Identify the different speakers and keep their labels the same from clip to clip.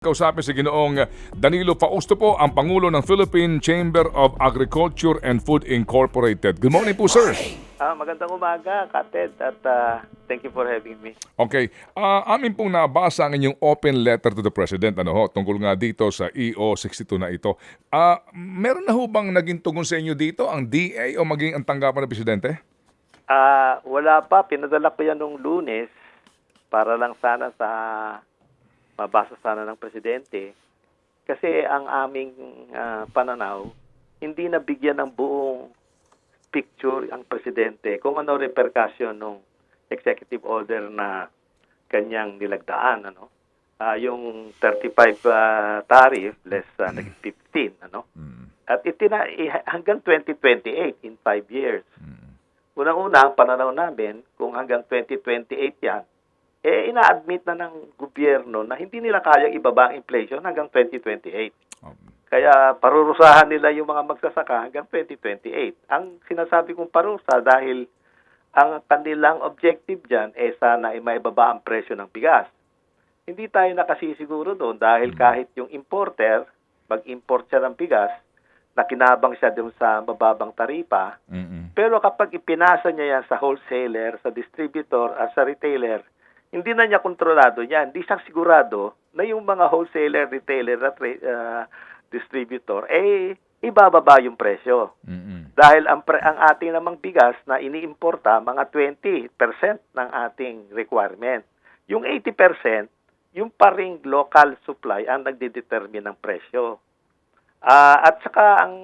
Speaker 1: Kausapin si Ginoong Danilo Fausto po, ang Pangulo ng Philippine Chamber of Agriculture and Food Incorporated. Good morning po, sir.
Speaker 2: Ah, magandang umaga, Kated, at ah, thank you for having me.
Speaker 1: Okay, ah, amin pong nabasa ang inyong open letter to the President ano ho, tungkol nga dito sa EO62 na ito. Ah, meron na ho bang naging tugon sa inyo dito ang DA o maging ang tanggapan ng Presidente?
Speaker 2: Ah, wala pa, pinadala ko yan nung lunes para lang sana sa mabasa sana ng presidente. Kasi ang aming ah, pananaw, hindi nabigyan ng buong picture ang presidente kung ano repercussion ng executive order na kanyang nilagdaan ano? Ah, yung 35 ah, tariff less uh, naging 15 ano? At itina hanggang 2028 in 5 years. Unang-una, ang pananaw namin, kung hanggang 2028 yan, eh, ina-admit na ng gobyerno na hindi nila kayang ibaba ang inflation hanggang 2028.
Speaker 1: Um,
Speaker 2: Kaya parurusahan nila yung mga magsasaka hanggang 2028. Ang sinasabi kong parusa dahil ang kanilang objective dyan eh sana ay maibaba ang presyo ng bigas. Hindi tayo nakasisiguro doon dahil kahit yung importer, mag-import siya ng bigas, nakinabang siya doon sa mababang taripa,
Speaker 1: mm-mm.
Speaker 2: pero kapag ipinasa niya yan sa wholesaler, sa distributor, at sa retailer, hindi na niya kontrolado yan. Hindi siya sigurado na yung mga wholesaler, retailer, at re- ah, distributor, eh, ibababa yung presyo.
Speaker 1: Mm-mm.
Speaker 2: Dahil ang, pre- ang ating namang bigas na iniimporta, mga 20% ng ating requirement. Yung 80%, yung paring local supply ang nagdedetermine ng presyo. Ah, at saka ang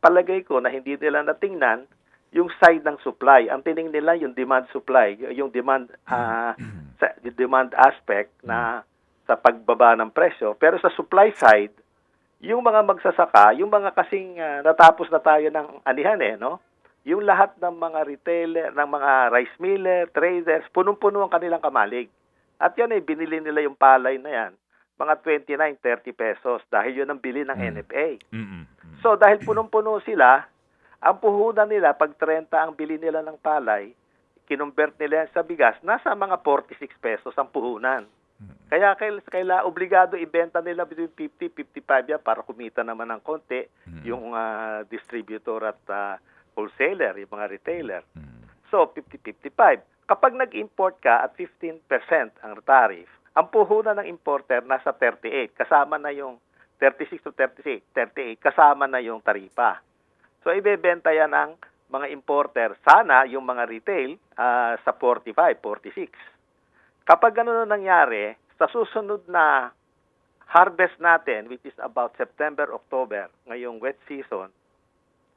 Speaker 2: palagay ko na hindi nila natingnan yung side ng supply. Ang tining nila yung demand supply, yung demand ah, sa yung demand aspect na sa pagbaba ng presyo. Pero sa supply side, yung mga magsasaka, yung mga kasing ah, natapos na tayo ng anihan eh, no? Yung lahat ng mga retailer, ng mga rice miller, traders, punong-puno ang kanilang kamalig. At yan eh, binili nila yung palay na yan, mga 29, 30 pesos dahil yun ang bili ng NFA.
Speaker 1: Mm-mm.
Speaker 2: So dahil punong-puno sila, ang puhunan nila pag 30 ang bili nila ng palay, kinumbert nila sa bigas, nasa mga 46 pesos ang puhunan. Kaya kaila, kaila obligado ibenta nila between 50, 55 yan para kumita naman ng konti yung ah, distributor at ah, wholesaler, yung mga retailer. So 50-55. Kapag nag-import ka at 15% ang tariff, ang puhunan ng importer nasa 38 kasama na yung 36 to 38, 38 kasama na yung taripa. So ibebenta yan ng mga importer sana yung mga retail ah, sa 45, 46. Kapag ganun ang nangyari, sa susunod na harvest natin, which is about September, October, ngayong wet season,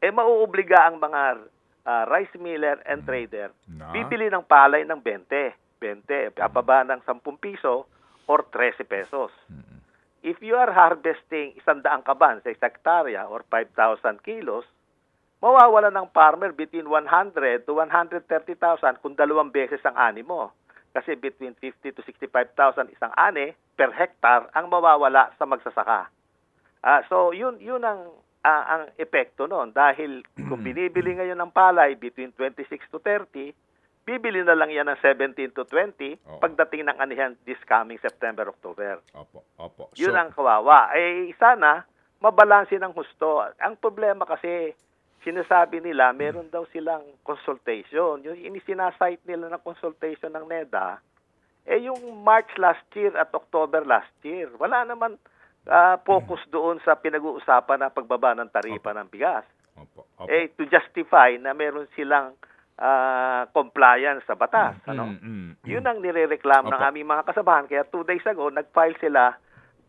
Speaker 2: eh mauobliga ang mga ah, rice miller and trader
Speaker 1: Na?
Speaker 2: bibili ng palay ng 20, 20, apaba ng 10 piso or 13 pesos. If you are harvesting isang daang kaban sa hektarya or 5,000 kilos, mawawala ng farmer between 100 to 130,000 kung dalawang beses ang ani mo. Kasi between 50 to 65,000 isang ani per hectare ang mawawala sa magsasaka. Ah, so yun yun ang ah, ang epekto noon dahil kung binibili ngayon ng palay between 26 to 30, bibili na lang yan ng 17 to 20
Speaker 1: Oo.
Speaker 2: pagdating ng anihan this coming September, October.
Speaker 1: Opo, opo.
Speaker 2: Yun
Speaker 1: So-
Speaker 2: ang kawawa. Eh, sana, mabalansin ng husto. Ang problema kasi, sinasabi nila, meron daw silang consultation. Yung inisinasite nila ng consultation ng NEDA, eh yung March last year at October last year, wala naman ah, focus doon sa pinag-uusapan na pagbaba ng taripa ng bigas.
Speaker 1: Opo, opo.
Speaker 2: Eh, to justify na meron silang ah, compliance sa batas. Ano?
Speaker 1: Mm, mm, mm.
Speaker 2: Yun ang nirereklamo ng
Speaker 1: Opo.
Speaker 2: aming mga kasabahan. Kaya two days ago, nag-file sila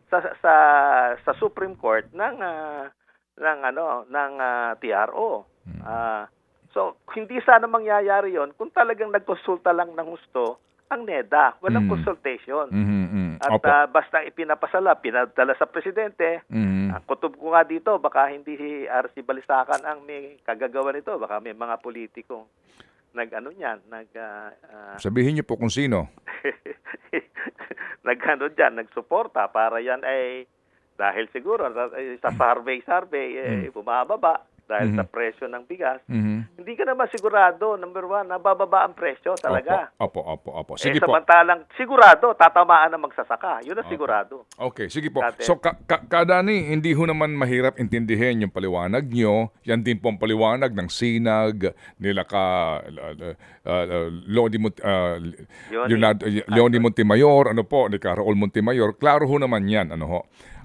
Speaker 2: sa sa sa Supreme Court ng ah, ng ano ng ah, TRO.
Speaker 1: Hmm.
Speaker 2: Ah, so hindi sana mangyayari 'yon kung talagang nagkonsulta lang ng gusto ang NEDA. Walang
Speaker 1: Mm.
Speaker 2: consultation.
Speaker 1: Mhm, mm.
Speaker 2: At
Speaker 1: Opo.
Speaker 2: ah, basta ipinapasala, pinadala sa presidente.
Speaker 1: Mhm.
Speaker 2: Ang kutob ko nga dito, baka hindi si RC Balisakan ang may kagagawa nito, baka may mga politikong nag-ano niyan, nag ah,
Speaker 1: Sabihin niyo po kung sino.
Speaker 2: nagano diyan, nagsuporta para yan ay dahil siguro sa- sa survey survey eh, bumababa. dahil
Speaker 1: Mhm.
Speaker 2: sa presyo ng bigas,
Speaker 1: Mhm.
Speaker 2: hindi ka naman sigurado, number one, nabababa ang presyo talaga.
Speaker 1: Opo, opo, opo.
Speaker 2: eh,
Speaker 1: Sige po.
Speaker 2: samantalang sigurado, tatamaan ang magsasaka. Yun ang sigurado.
Speaker 1: Okay, sige po.
Speaker 2: Dati.
Speaker 1: So, ka, ka, kadani, hindi ho naman mahirap intindihin yung paliwanag nyo. Yan din po ang paliwanag ng sinag nila ka uh, uh, Lodi Mont, uh,
Speaker 2: Leonie.
Speaker 1: Leonardo, uh, Leonie Montemayor, ano po, ni Raul Montemayor. Klaro ho naman yan, ano ho.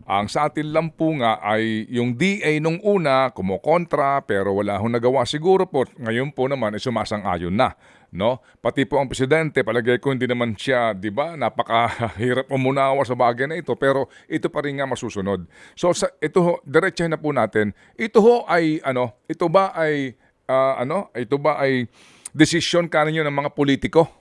Speaker 1: Ang sa atin lang po nga ay yung DA nung una kumokontra pero wala ho nagawa siguro po. Ngayon po naman ay sumasang-ayon na. No? Pati po ang presidente, palagay ko hindi naman siya, di ba, napakahirap umunawa sa bagay na ito, pero ito pa rin nga masusunod. So, sa, ito ho, diretsahin na po natin, ito ho ay, ano, ito ba ay, ah, ano, ito ba ay desisyon kaninyo ng mga politiko?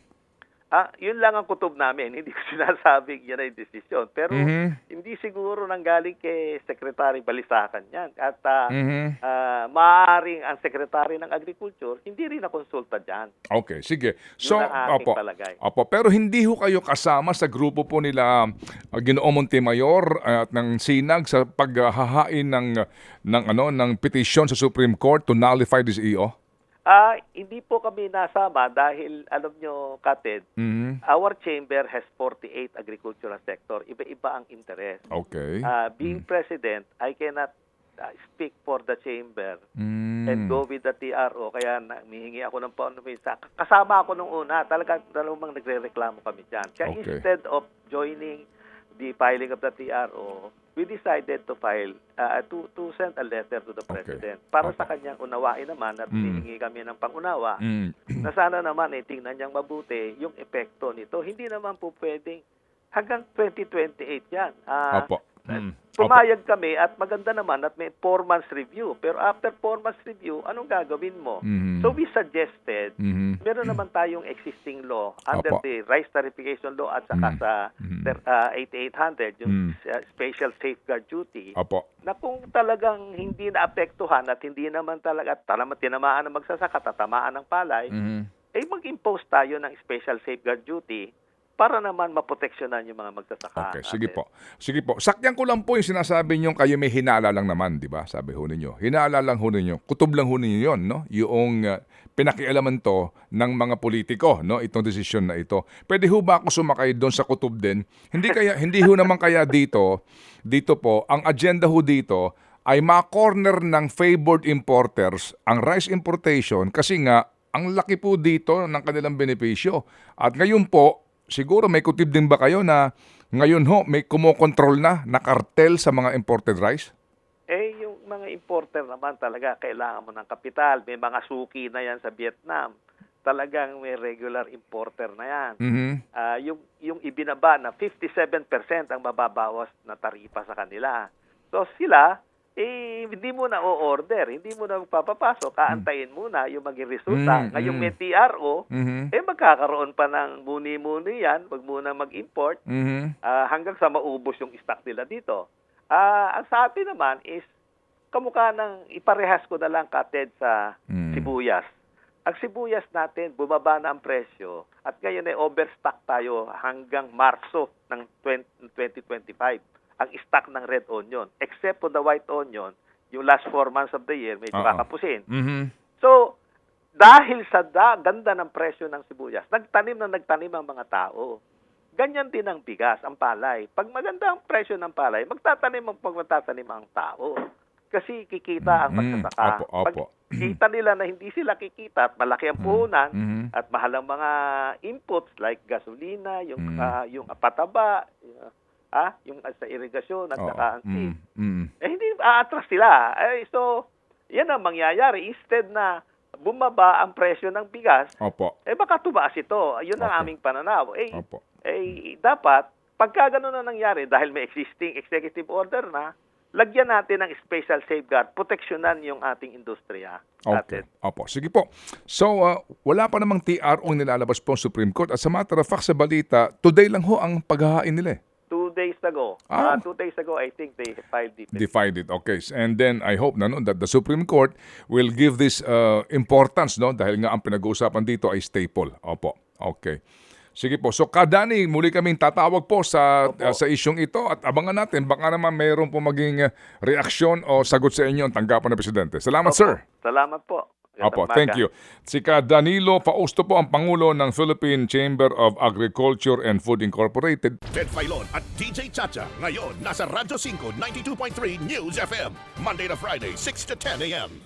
Speaker 2: Ah, yun lang ang kutob namin. Hindi ko sinasabing yan ay desisyon. Pero
Speaker 1: Mhm.
Speaker 2: hindi siguro nanggaling kay Secretary Balisacan yan. At ah,
Speaker 1: Mhm.
Speaker 2: ah, maaaring ang Secretary ng Agriculture, hindi rin na-consulta dyan.
Speaker 1: Okay, sige. So, opo. Opo, pero hindi ho kayo kasama sa grupo po nila uh, Ginoo Montemayor uh, at ng Sinag sa paghahain ng ng ano ng petition sa Supreme Court to nullify this EO?
Speaker 2: Ah, hindi po kami nasama dahil alam nyo, Kated,
Speaker 1: Mhm.
Speaker 2: our chamber has 48 agricultural sector. Iba-iba ang interest.
Speaker 1: Okay.
Speaker 2: Ah, being president, I cannot ah, speak for the chamber
Speaker 1: Mm.
Speaker 2: and go with the TRO. Kaya humihingi ako ng paunumisa. Kasama ako nung una. Talaga dalawang nagre-reklamo kami dyan. Kaya
Speaker 1: Okay.
Speaker 2: instead of joining the filing of the TRO, we decided to file, uh, to, to send a letter to the
Speaker 1: Okay.
Speaker 2: President para sa
Speaker 1: Okay.
Speaker 2: kanyang unawain naman at
Speaker 1: Mm.
Speaker 2: humihingi kami ng pangunawa
Speaker 1: Mm.
Speaker 2: na sana naman eh, tingnan niyang mabuti yung epekto nito. Hindi naman po pwedeng hanggang 2028 yan. Ah,
Speaker 1: Opo. Mm.
Speaker 2: Pumayag kami at maganda naman at may four months review. Pero after four months review, anong gagawin mo?
Speaker 1: Mhm.
Speaker 2: So we suggested,
Speaker 1: Mhm.
Speaker 2: meron naman tayong existing law under
Speaker 1: Opo.
Speaker 2: the rice tarification law at saka
Speaker 1: Mm.
Speaker 2: sa
Speaker 1: Mhm.
Speaker 2: ter- ah, 8800, yung
Speaker 1: Mm.
Speaker 2: uh, special safeguard duty,
Speaker 1: Opo.
Speaker 2: na kung talagang hindi naapektuhan at hindi naman talaga talagang tinamaan ng magsasaka, tatamaan ng palay,
Speaker 1: Mhm.
Speaker 2: eh mag-impose tayo ng special safeguard duty para naman maproteksyonan yung mga magsasaka.
Speaker 1: Okay, sige
Speaker 2: natin.
Speaker 1: po. Sige po. Sakyan ko lang po yung sinasabi niyo kayo may hinala lang naman, di ba? Sabi ho ninyo. Hinala lang ho ninyo. Kutob lang ho ninyo yun, no? Yung uh, pinakialaman to ng mga politiko, no? Itong desisyon na ito. Pwede ho ba ako sumakay doon sa kutob din? Hindi kaya hindi ho naman kaya dito, dito po, ang agenda ho dito ay ma-corner ng favored importers ang rice importation kasi nga ang laki po dito ng kanilang benepisyo. At ngayon po, siguro may kutib din ba kayo na ngayon ho may kumokontrol na na kartel sa mga imported rice?
Speaker 2: Eh, yung mga importer naman talaga, kailangan mo ng kapital. May mga suki na yan sa Vietnam. Talagang may regular importer na yan.
Speaker 1: Mhm.
Speaker 2: Ah, yung, yung ibinaba na 57% ang mababawas na taripa sa kanila. So sila, eh, hindi mo na o-order, hindi mo na magpapapasok, kaantayin muna yung maging resulta.
Speaker 1: Mm,
Speaker 2: Ngayong
Speaker 1: mm.
Speaker 2: may TRO,
Speaker 1: Mhm.
Speaker 2: eh magkakaroon pa ng muni-muni yan, wag muna mag-import,
Speaker 1: Mhm.
Speaker 2: ah, hanggang sa maubos yung stock nila dito. Ah, ang sa atin naman is kamukha ng iparehas ko na lang kated sa
Speaker 1: Mm.
Speaker 2: sibuyas. Ang sibuyas natin, bumaba na ang presyo at ngayon ay overstock tayo hanggang Marso ng 20, 2025 ang stock ng red onion. Except for the white onion, yung last four months of the year, medyo kakapusin.
Speaker 1: Mhm.
Speaker 2: So, dahil sa da, ganda ng presyo ng sibuyas, nagtanim na nagtanim ang mga tao. Ganyan din ang bigas, ang palay. Pag maganda ang presyo ng palay, magtatanim ang pag magtatanim ang tao. Kasi kikita ang
Speaker 1: Mm,
Speaker 2: magsasaka.
Speaker 1: opo, opo.
Speaker 2: Pag kita nila na hindi sila kikita at malaki ang puhunan
Speaker 1: Mhm.
Speaker 2: at mahal ang mga inputs like gasolina, yung
Speaker 1: Mm.
Speaker 2: ah, yung pataba, yung, ah, yung sa irigasyon at saka ang.
Speaker 1: Mm, mm.
Speaker 2: Eh, hindi aatras sila. Eh, so, yan ang mangyayari. Instead na bumaba ang presyo ng bigas,
Speaker 1: Opo.
Speaker 2: eh baka tumaas ito. Yun ang
Speaker 1: Okay.
Speaker 2: aming pananaw. Eh,
Speaker 1: Opo.
Speaker 2: eh dapat, pagka ganun na nangyari, dahil may existing executive order na, lagyan natin ng special safeguard, proteksyonan yung ating industriya.
Speaker 1: Okay.
Speaker 2: Natin.
Speaker 1: Opo. Sige po. So, uh, wala pa namang TRO nilalabas po ang Supreme Court. At sa matter of fact, sa balita, today lang ho ang paghahain nila eh.
Speaker 2: Two days ago,
Speaker 1: Ah.
Speaker 2: uh, two days ago, I think they filed it.
Speaker 1: Defied it. Okay. And then I hope na no, that the Supreme Court will give this uh, importance no dahil nga ang pinag-uusapan dito ay staple. Opo. Okay. Sige po. So Kadani, muli kaming tatawag po sa uh, sa isyong ito at abangan natin baka naman mayroon po maging uh, reaksyon o sagot sa inyo ang tanggapan ng presidente. Salamat, sir.
Speaker 2: Salamat po.
Speaker 1: Opo,
Speaker 2: Magandang
Speaker 1: thank
Speaker 2: umaga.
Speaker 1: you. Si Ka Danilo Fausto po ang Pangulo ng Philippine Chamber of Agriculture and Food Incorporated.
Speaker 3: Ted Filon at DJ Chacha. Ngayon, nasa Radyo 5, 92.3 News FM. Monday to Friday, 6 to 10 a.m.